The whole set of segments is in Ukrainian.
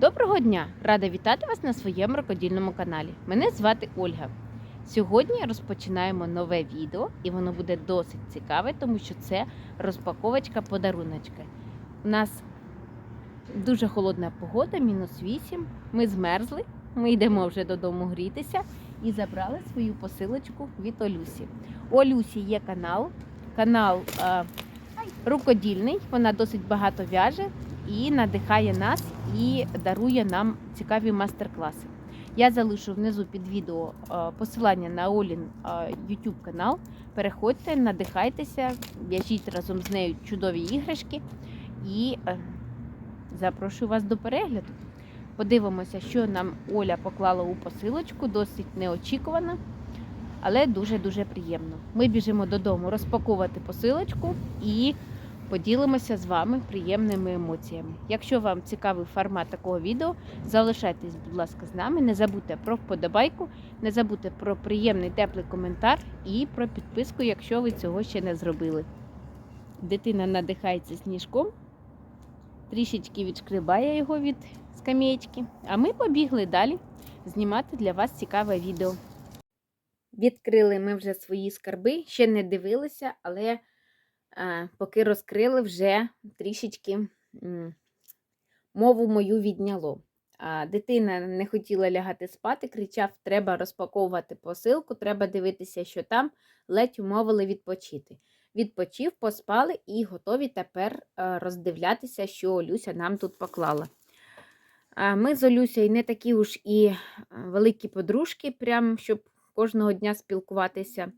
Доброго дня! Рада вітати вас на своєму рукодільному каналі. Мене звати Ольга. Сьогодні розпочинаємо нове відео, і воно буде досить цікаве, тому що це розпаковочка подаруночка. У нас дуже холодна погода, мінус 8. Ми змерзли, ми йдемо вже додому грітися і забрали свою посилочку від Олюсі. У Олюсі є канал, канал е, рукодільний, вона досить багато в'яже і надихає нас і дарує нам цікаві майстер-класи. Я залишу внизу під відео е, посилання на Олін е, YouTube канал. Переходьте, надихайтеся, в'яжіть разом з нею чудові іграшки і е, запрошую вас до перегляду. Подивимося, що нам Оля поклала у посилочку, досить неочікувано, але дуже-дуже приємно. Ми біжимо додому розпаковувати посилочку і поділимося з вами приємними емоціями. Якщо вам цікавий формат такого відео, залишайтесь, будь ласка, з нами. Не забудьте про вподобайку, не забудьте про приємний теплий коментар і про підписку, якщо ви цього ще не зробили. Дитина надихається сніжком, трішечки відшкрибає його від скам'ячки, а ми побігли далі знімати для вас цікаве відео. Відкрили ми вже свої скарби, ще не дивилися, але поки розкрили, вже трішечки мову мою відняло. Дитина не хотіла лягати спати, кричав: треба розпаковувати посилку, треба дивитися, що там, ледь умовили відпочити. Відпочив, поспали і готові тепер роздивлятися, що Олюся нам тут поклала. Ми з Олюсею не такі уж і великі подружки, прям щоб кожного дня спілкуватися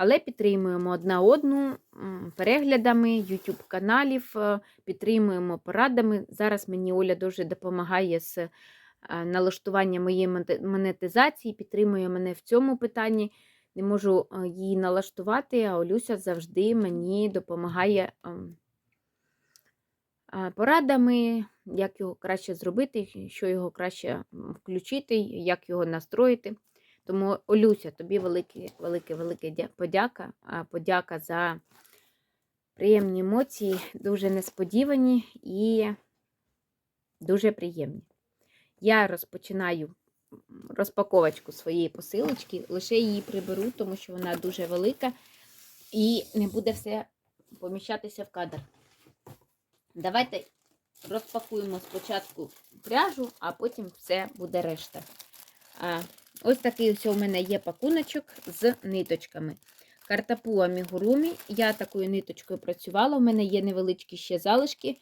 але підтримуємо одна одну переглядами YouTube каналів, е, підтримуємо порадами. Зараз мені Оля дуже допомагає з е, налаштуванням моєї монетизації, підтримує мене в цьому питанні. Не можу е, її налаштувати, а Олюся завжди мені допомагає ем, порадами, як його краще зробити, що його краще включити, як його настроїти. Тому, Олюся, тобі велике, велике, велике подяка. Подяка за приємні емоції, дуже несподівані і дуже приємні. Я розпочинаю розпаковочку своєї посилочки, лише її приберу, тому що вона дуже велика і не буде все поміщатися в кадр. Давайте розпакуємо спочатку пряжу, а потім все буде решта. Ось такий ось у мене є пакуночок з ниточками. Картапуа Мігурумі. Я такою ниточкою працювала. У мене є невеличкі ще залишки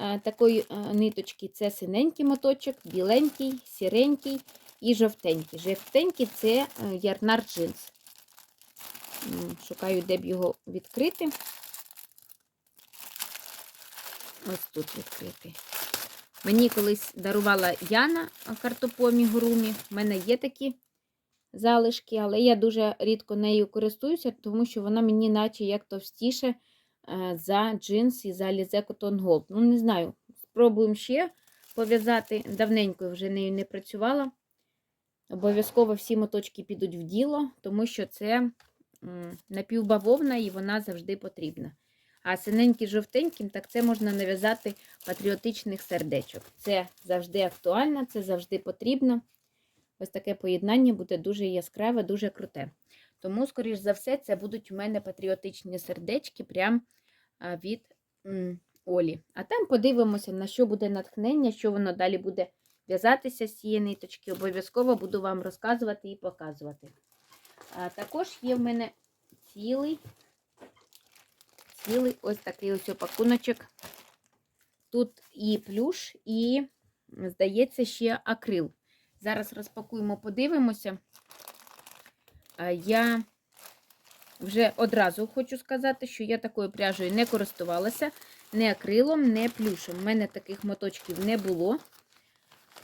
е, такої е, ниточки. Це синенький моточок, біленький, сіренький і жовтенький. Жовтенький це е, ярнар джинс. Шукаю, де б його відкрити. Ось тут відкрити. Мені колись дарувала Яна картопомі гурумі. У мене є такі залишки, але я дуже рідко нею користуюся, тому що вона мені, наче як товстіше е, за джинс і за Alize Cotton Gold. Ну, не знаю, спробуємо ще пов'язати. Давненько вже нею не працювала. Обов'язково всі моточки підуть в діло, тому що це напівбавовна і вона завжди потрібна. А синеньким жовтеньким, так це можна нав'язати патріотичних сердечок. Це завжди актуально, це завжди потрібно. Ось таке поєднання буде дуже яскраве, дуже круте. Тому, скоріш за все, це будуть у мене патріотичні сердечки прям від Олі. А там подивимося, на що буде натхнення, що воно далі буде в'язатися з цієї ниточки. Обов'язково буду вам розказувати і показувати. А Також є в мене цілий цілий ось такий ось опакуночок. Тут і плюш, і, здається, ще акрил. Зараз розпакуємо, подивимося. Я вже одразу хочу сказати, що я такою пряжею не користувалася, не акрилом, не плюшем. У мене таких моточків не було,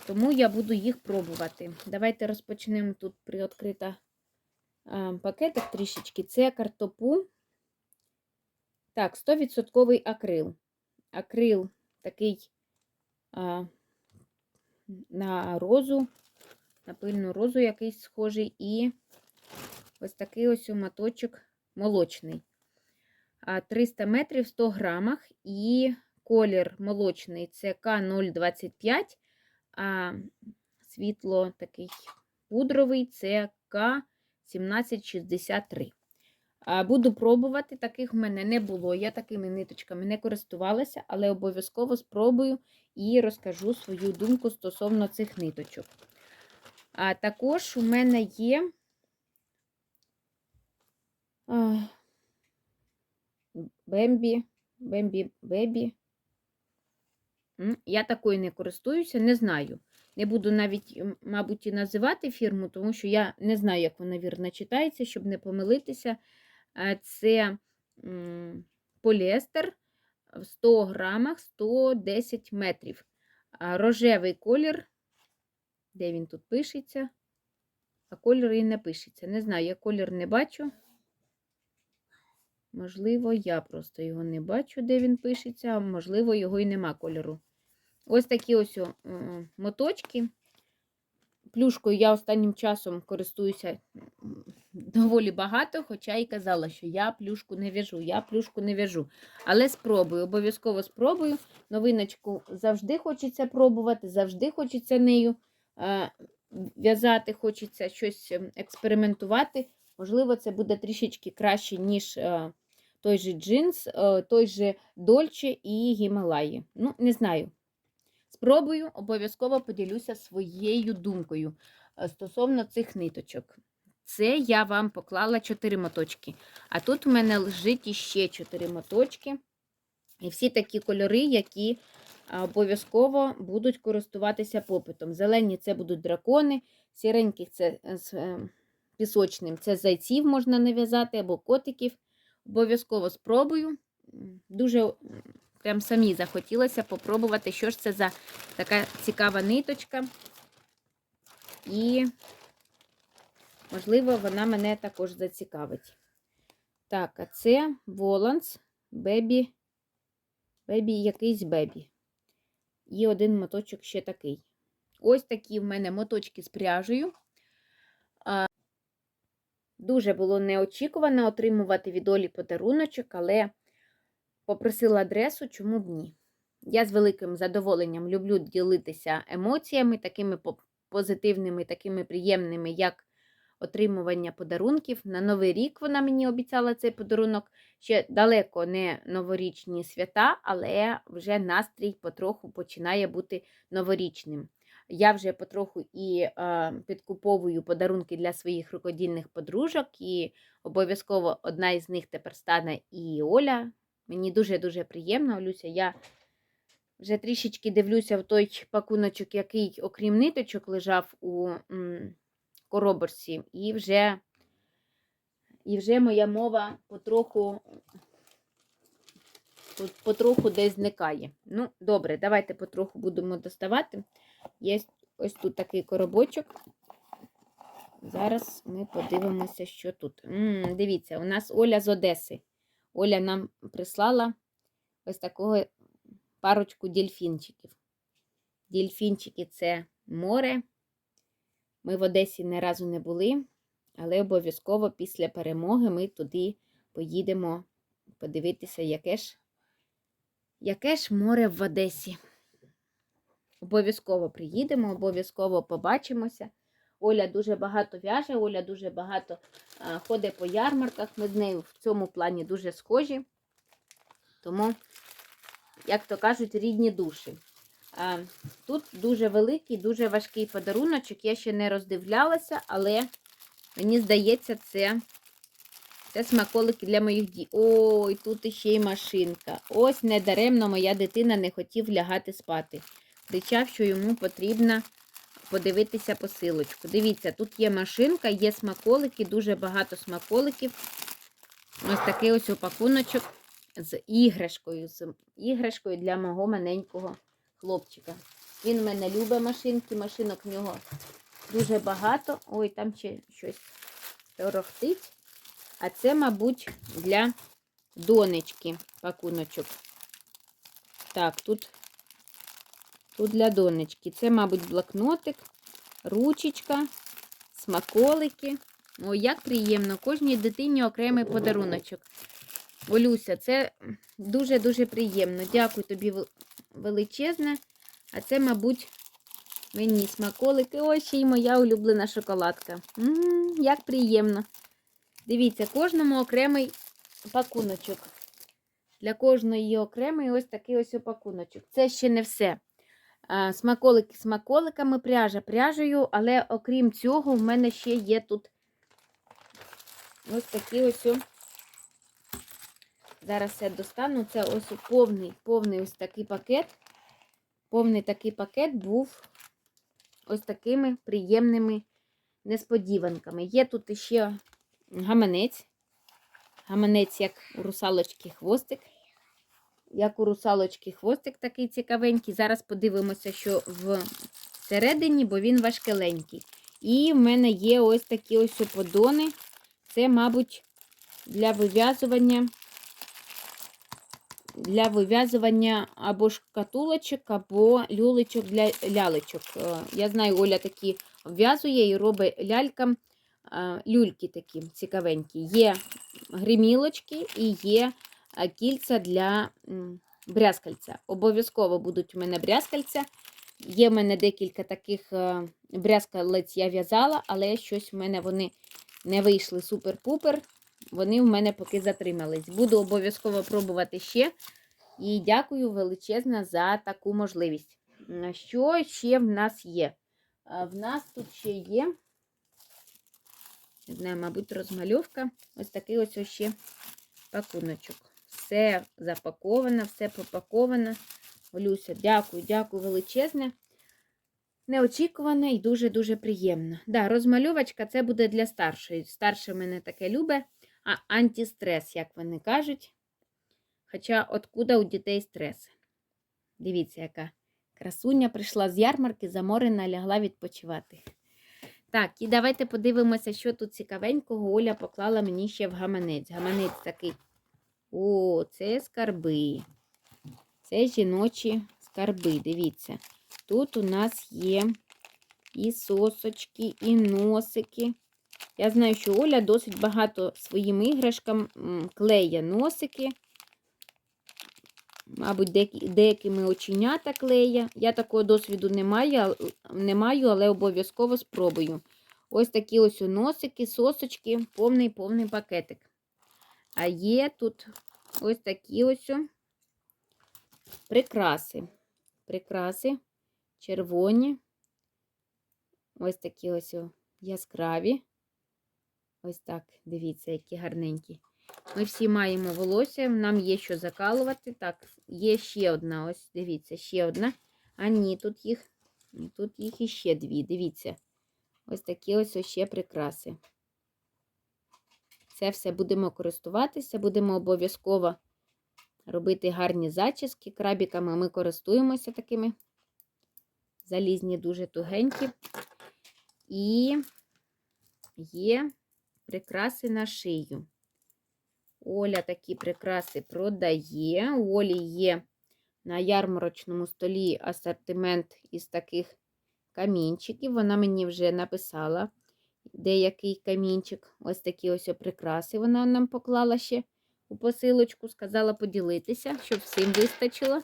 тому я буду їх пробувати. Давайте розпочнемо тут приоткрита пакетик трішечки. Це картопу. Так, 100% акрил. Акрил такий а, на розу, на пильну розу якийсь схожий, і ось такий ось моточок молочний. 300 метрів 100 грамах, і колір молочний це К025, а світло такий пудровий це К1763. Буду пробувати, таких в мене не було. Я такими ниточками не користувалася, але обов'язково спробую і розкажу свою думку стосовно цих ниточок. А також у мене є Бембі, Бембі, Бебі. Я такою не користуюся, не знаю. Не буду навіть, мабуть, і називати фірму, тому що я не знаю, як вона вірно читається, щоб не помилитися. Е, Це поліестер в 100 грамах 110 метрів. Рожевий колір, де він тут пишеться, а колір і не пишеться. Не знаю, я колір не бачу. Можливо, я просто його не бачу, де він пишеться, а можливо, його і нема кольору. Ось такі ось о, м, моточки. Плюшкою я останнім часом користуюся доволі багато, хоча і казала, що я плюшку не в'яжу, я плюшку не в'яжу. Але спробую, обов'язково спробую. Новиночку завжди хочеться пробувати, завжди хочеться нею е, в'язати, хочеться щось ем, експериментувати. Можливо, це буде трішечки краще, ніж е, той же джинс, е, той же Дольче і Гімалаї. Ну, не знаю. Спробую, обов'язково поділюся своєю думкою е, стосовно цих ниточок. Це я вам поклала 4 моточки. А тут в мене лежить іще 4 моточки. І всі такі кольори, які обов'язково будуть користуватися попитом. Зелені це будуть дракони, сіреньких це е, з е, пісочним це зайців можна нав'язати або котиків. Обов'язково спробую. Дуже прям самі захотілося попробувати, що ж це за така цікава ниточка. І, можливо, вона мене також зацікавить. Так, а це Воланс Бебі, Бебі, якийсь бебі. І один моточок ще такий. Ось такі в мене моточки з пряжею. Дуже було неочікувано отримувати від Олі подаруночок, але попросила адресу, чому б ні. Я з великим задоволенням люблю ділитися емоціями, такими позитивними, такими приємними, як отримування подарунків. На Новий рік вона мені обіцяла цей подарунок. Ще далеко не новорічні свята, але вже настрій потроху починає бути новорічним. Я вже потроху і е, підкуповую подарунки для своїх рукодільних подружок, і обов'язково одна із них тепер стане і Оля. Мені дуже-дуже приємно, Олюся. Я вже трішечки дивлюся в той пакуночок, який, окрім ниточок, лежав у м, коробочці, і вже, і вже моя мова потроху, потроху десь зникає. Ну, добре, давайте потроху будемо доставати. Є ось тут такий коробочок. Зараз ми подивимося, що тут. М, дивіться, у нас Оля з Одеси. Оля нам прислала ось такого парочку дельфінчиків. Дельфінчики це море. Ми в Одесі не разу не були, але обов'язково після перемоги ми туди поїдемо подивитися, яке ж, яке ж море в Одесі. Обов'язково приїдемо, обов'язково побачимося. Оля дуже багато в'яже, Оля дуже багато ходить по ярмарках. Ми з нею в цьому плані дуже схожі. Тому, як то кажуть, рідні душі. Тут дуже великий, дуже важкий подаруночок. Я ще не роздивлялася, але мені здається, це, це смаколики для моїх дій. Ой, тут іще й машинка. Ось недаремно моя дитина не хотів лягати спати. Кричав, що йому потрібно подивитися посилочку. Дивіться, тут є машинка, є смаколики, дуже багато смаколиків. Ось такий ось опакуночок з іграшкою, з іграшкою для мого маленького хлопчика. Він в мене любить машинки, машинок в нього дуже багато. Ой, там ще щось торохтить. А це, мабуть, для донечки пакуночок. Так, тут Тут для донечки. Це, мабуть, блокнотик, ручечка, смаколики. О, як приємно, кожній дитині окремий подаруночок. Олюся, це дуже-дуже приємно. Дякую тобі величезне. А це, мабуть, Мені смаколики. Ось ще й моя улюблена шоколадка. м як приємно. Дивіться, кожному окремий пакуночок. Для кожної окремий ось такий ось пакуночок. Це ще не все. А, Смаколики смаколиками, пряжа пряжею, але окрім цього, в мене ще є тут ось такі ось. Зараз я достану. Це ось повний, повний ось такий пакет. Повний такий пакет був ось такими приємними несподіванками. Є тут ще гаманець. Гаманець, як у русалочки хвостик. Як у русалочки хвостик такий цікавенький. Зараз подивимося, що всередині, бо він важкеленький. І в мене є ось такі ось подони. Це, мабуть, для вив'язування для вив'язування або шкатулочок, або люлечок для лялечок. Е, Я знаю, Оля такі вв'язує і робить лялькам е, люльки такі цікавенькі. Є гримілочки і є кільця для брязкальця. Обов'язково будуть у мене брязкальця. Є в мене декілька таких е, брязкалець я в'язала, але щось в мене вони не вийшли супер-пупер. Вони в мене поки затримались. Буду обов'язково пробувати ще. І дякую величезно за таку можливість. Що ще в нас є? В нас тут ще є, не знаю, мабуть, розмальовка. Ось такий ось ще пакуночок. Все запаковано, все попаковано. Олюся, дякую, дякую величезне. Неочікувано і дуже-дуже приємно. Да, розмальовочка це буде для старшої. Старша мене таке любе, а антистрес, як вони кажуть. Хоча откуда у дітей стрес? Дивіться, яка красуня прийшла з ярмарки, заморена, лягла відпочивати. Так, і давайте подивимося, що тут цікавенького Оля поклала мені ще в гаманець. Гаманець такий. О, це скарби. Це жіночі скарби. Дивіться. Тут у нас є і сосочки, і носики. Я знаю, що Оля досить багато своїм іграшкам клеє носики. Мабуть, деякими оченята клеє. Я такого досвіду не маю, не маю, але обов'язково спробую. Ось такі ось носики, сосочки, повний повний пакетик. А є тут ось такі ось прикраси. Прикраси червоні. Ось такі ось яскраві. Ось так, дивіться, які гарненькі. Ми всі маємо волосся, нам є що закалувати. Так, є ще одна, ось дивіться, ще одна. А ні, тут їх, тут їх іще дві. Дивіться. Ось такі ось ще прикраси. Це все будемо користуватися, будемо обов'язково робити гарні зачіски. Крабіками ми користуємося такими. Залізні, дуже тугенькі. І є прикраси на шию. Оля такі прикраси продає. У Олі є на ярмарочному столі асортимент із таких камінчиків. Вона мені вже написала деякий камінчик. Ось такі ось прикраси вона нам поклала ще у посилочку. Сказала поділитися, щоб всім вистачило.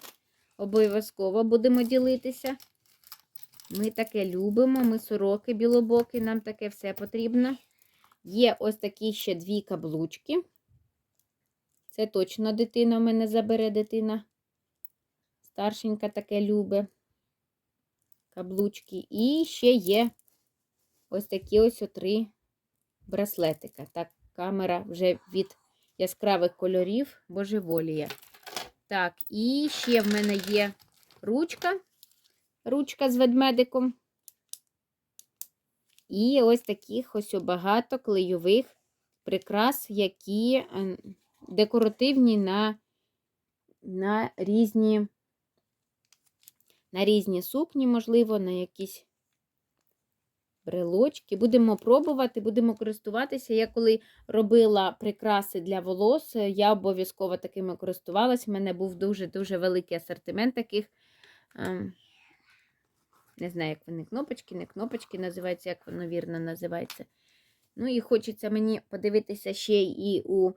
Обов'язково будемо ділитися. Ми таке любимо, ми сороки білобоки, нам таке все потрібно. Є ось такі ще дві каблучки. Це точно дитина в мене забере дитина. Старшенька таке любе. Каблучки. І ще є ось такі ось три браслетика. Так, камера вже від яскравих кольорів божеволіє. Так, і ще в мене є ручка. Ручка з ведмедиком. І ось таких ось багато клейових прикрас, які е, декоративні на, на різні на різні сукні, можливо, на якісь брелочки. Будемо пробувати, будемо користуватися. Я коли робила прикраси для волос, я обов'язково такими користувалася. У мене був дуже-дуже великий асортимент таких. ем, Не знаю, як вони кнопочки, не кнопочки називаються, як воно вірно називається. Ну і хочеться мені подивитися ще і у е,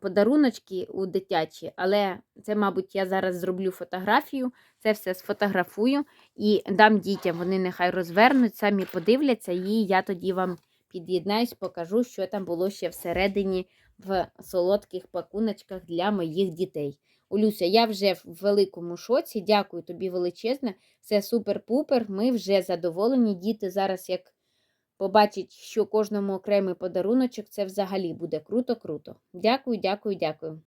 подаруночки у дитячі, але це, мабуть, я зараз зроблю фотографію, це все сфотографую і дам дітям. Вони нехай розвернуть, самі подивляться, і я тоді вам під'єднаюсь, покажу, що там було ще всередині в солодких пакуночках для моїх дітей. Олюся, я вже в великому шоці. Дякую тобі величезне. Все супер-пупер. Ми вже задоволені. Діти зараз, як побачать, що кожному окремий подаруночок, це взагалі буде круто-круто. Дякую, дякую, дякую.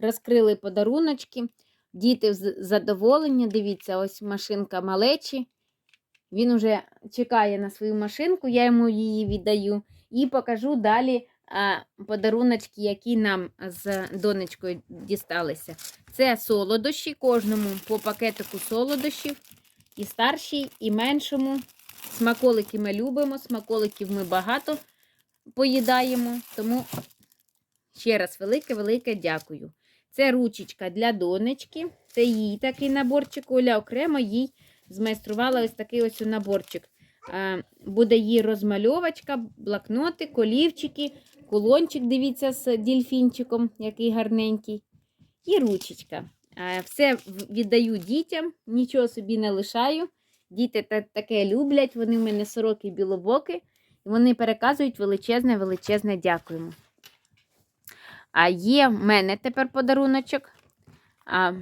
Розкрили подаруночки. Діти задоволені. Дивіться, ось машинка малечі. Він вже чекає на свою машинку, я йому її віддаю. І покажу далі подаруночки, які нам з донечкою дісталися. Це солодощі, кожному по пакетику солодощів. І старшій, і меншому. Смаколики ми любимо, смаколиків ми багато поїдаємо. Тому ще раз велике-велике дякую. Це ручечка для донечки. Це їй такий наборчик. Оля окремо їй змайструвала ось такий ось наборчик. Буде її розмальовочка, блокнотик, колівчики, кулончик, дивіться, з дільфінчиком, який гарненький. І ручечка. Все віддаю дітям, нічого собі не лишаю. Діти таке люблять, вони в мене сороки білобоки, і вони переказують величезне, величезне дякуємо. А є в мене тепер подаруночок.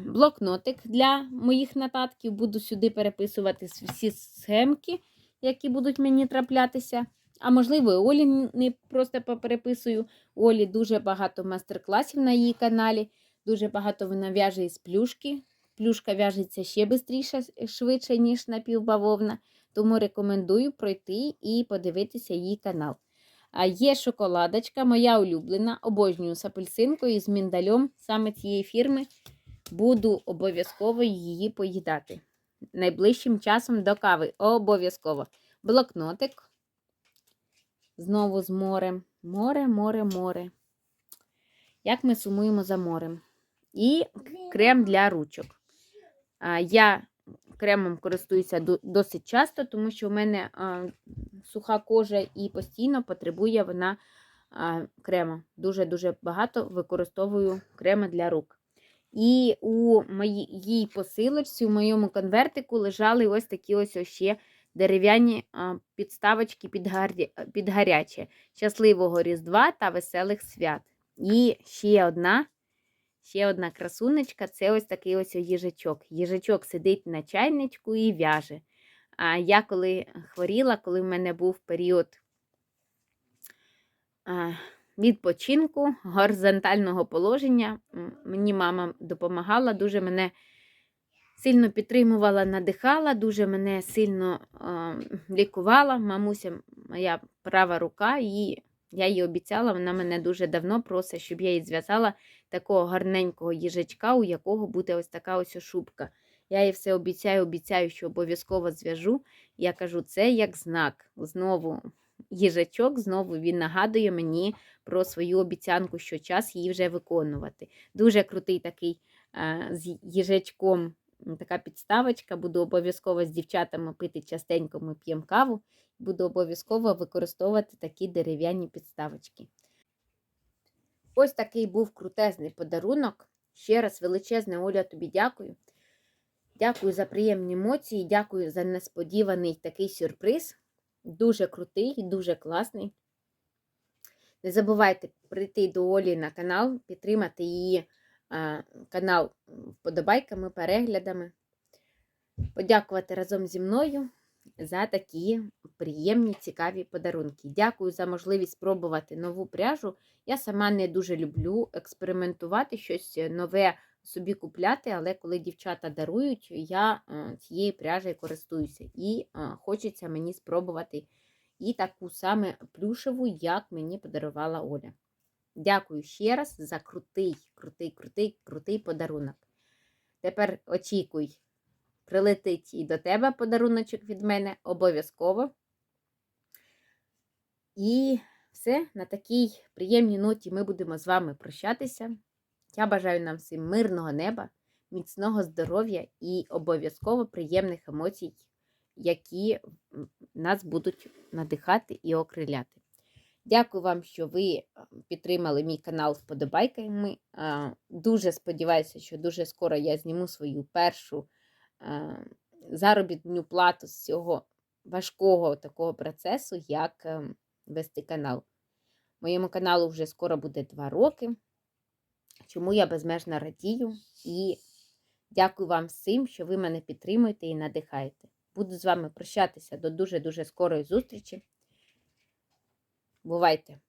Блокнотик для моїх нотатків. Буду сюди переписувати всі схемки, які будуть мені траплятися. А можливо, і Олі не просто попереписую. Олі дуже багато майстер-класів на її каналі. Дуже багато вона в'яже із плюшки. Плюшка в'яжеться ще швидше, швидше, ніж напівбавовна. Тому рекомендую пройти і подивитися її канал. А є шоколадочка, моя улюблена. Обожнюю з апельсинкою з міндальом саме цієї фірми. Буду обов'язково її поїдати. Найближчим часом до кави. Обов'язково. Блокнотик. Знову з морем. Море, море, море. Як ми сумуємо за морем. І крем для ручок. Я кремом користуюся досить часто, тому що в мене суха кожа і постійно потребує вона крема. Дуже-дуже багато використовую крема для рук. І у моїй посилочці, у моєму конвертику лежали ось такі ось ще дерев'яні підставочки під, гарі... під гаряче. Щасливого Різдва та веселих свят. І ще одна, ще одна красунечка це ось такий ось їжачок. Їжачок сидить на чайничку і в'яже. А я коли хворіла, коли в мене був період відпочинку, горизонтального положення, мені мама допомагала, дуже мене сильно підтримувала, надихала, дуже мене сильно лікувала. Мамуся, моя права рука, і я їй обіцяла, вона мене дуже давно просить, щоб я їй зв'язала такого гарненького їжачка, у якого буде ось така ось шубка. Я їй все обіцяю, обіцяю, що обов'язково зв'яжу. Я кажу, це як знак. Знову їжачок, знову він нагадує мені про свою обіцянку, що час її вже виконувати. Дуже крутий такий з їжачком така підставочка. Буду обов'язково з дівчатами пити частенько, ми п'ємо каву. Буду обов'язково використовувати такі дерев'яні підставочки. Ось такий був крутезний подарунок. Ще раз величезне Оля, тобі дякую. Дякую за приємні емоції, дякую за несподіваний такий сюрприз. Дуже крутий, дуже класний. Не забувайте прийти до Олі на канал, підтримати її канал вподобайками, переглядами. Подякувати разом зі мною за такі приємні, цікаві подарунки. Дякую за можливість спробувати нову пряжу. Я сама не дуже люблю експериментувати, щось нове собі купляти, але коли дівчата дарують, я е, цією пряжею користуюся. І е, хочеться мені спробувати і таку саме плюшеву, як мені подарувала Оля. Дякую ще раз за крутий, крутий, крутий, крутий подарунок. Тепер очікуй, прилетить і до тебе подаруночок від мене обов'язково. І все, на такій приємній ноті ми будемо з вами прощатися. Я бажаю нам всім мирного неба, міцного здоров'я і обов'язково приємних емоцій, які нас будуть надихати і окриляти. Дякую вам, що ви підтримали мій канал вподобайками. Дуже сподіваюся, що дуже скоро я зніму свою першу заробітну плату з цього важкого такого процесу, як е, вести канал. Моєму каналу вже скоро буде два роки, чому я безмежно радію і дякую вам всім, що ви мене підтримуєте і надихаєте. Буду з вами прощатися до дуже-дуже скорої зустрічі. Бувайте!